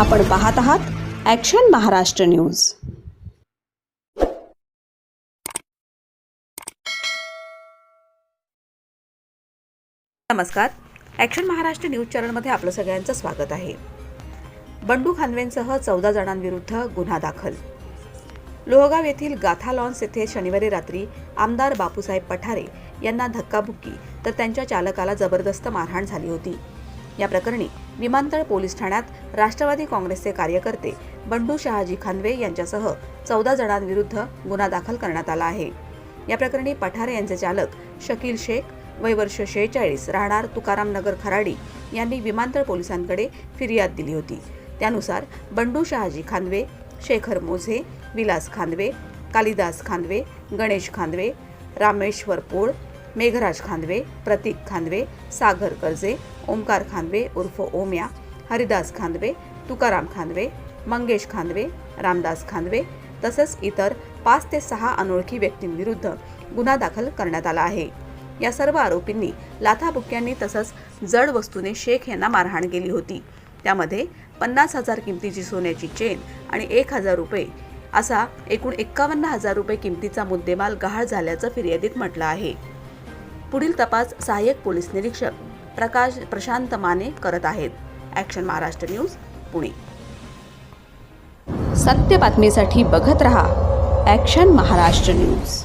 आपण पाहत आहात ॲक्शन महाराष्ट्र न्यूज नमस्कार. ॲक्शन महाराष्ट्र न्यूज चॅनलमध्ये आपलं सगळ्यांचं स्वागत आहे. बंडू खानवेंसह चौदा जणांविरुद्ध गुन्हा दाखल. लोहगाव येथील गाथा लॉन्स येथे शनिवारी रात्री आमदार बापूसाहेब पठारे यांना धक्काबुक्की तर त्यांच्या चालकाला जबरदस्त मारहाण झाली होती. या प्रकरणी विमानतळ पोलीस ठाण्यात राष्ट्रवादी काँग्रेसचे कार्यकर्ते बंडू शहाजी खानवे यांच्यासह चौदा जणांविरुद्ध गुन्हा दाखल करण्यात आला आहे. या प्रकरणी पठारे यांचे चालक शकील शेख वय वर्ष शेहेचाळीस राहणार तुकाराम नगर खराडी यांनी विमानतळ पोलिसांकडे फिर्याद दिली होती. त्यानुसार बंडू शहाजी खानवे शेखर मोझे विलास खानवे कालिदास खानवे गणेश खानवे रामेश्वर पोळ मेघराज खानवे प्रतीक खानवे सागर कर्जे ओमकार खानवे उर्फ ओम्या हरिदास खानवे तुकाराम खांदवे मंगेश खांदवे रामदास खानवे तसंच इतर पाच ते सहा अनोळखी व्यक्तींविरुद्ध गुन्हा दाखल करण्यात आला आहे. या सर्व आरोपींनी लाथाबुक्क्यांनी तसंच जड वस्तूने शेख यांना मारहाण केली होती. त्यामध्ये पन्नास हजार किमतीची सोन्याची चेन आणि एक हजार रुपये असा एकूण एक्कावन्न हजार रुपये किमतीचा मुद्देमाल गहाळ झाल्याचं फिर्यादीत म्हटलं आहे. पुढील तपास सहाय्यक पोलीस निरीक्षक प्रकाश प्रशांत माने करत आहेत. Action Maharashtra News Pune. सत्य बातमीसाठी बघत रहा ॲक्शन महाराष्ट्र न्यूज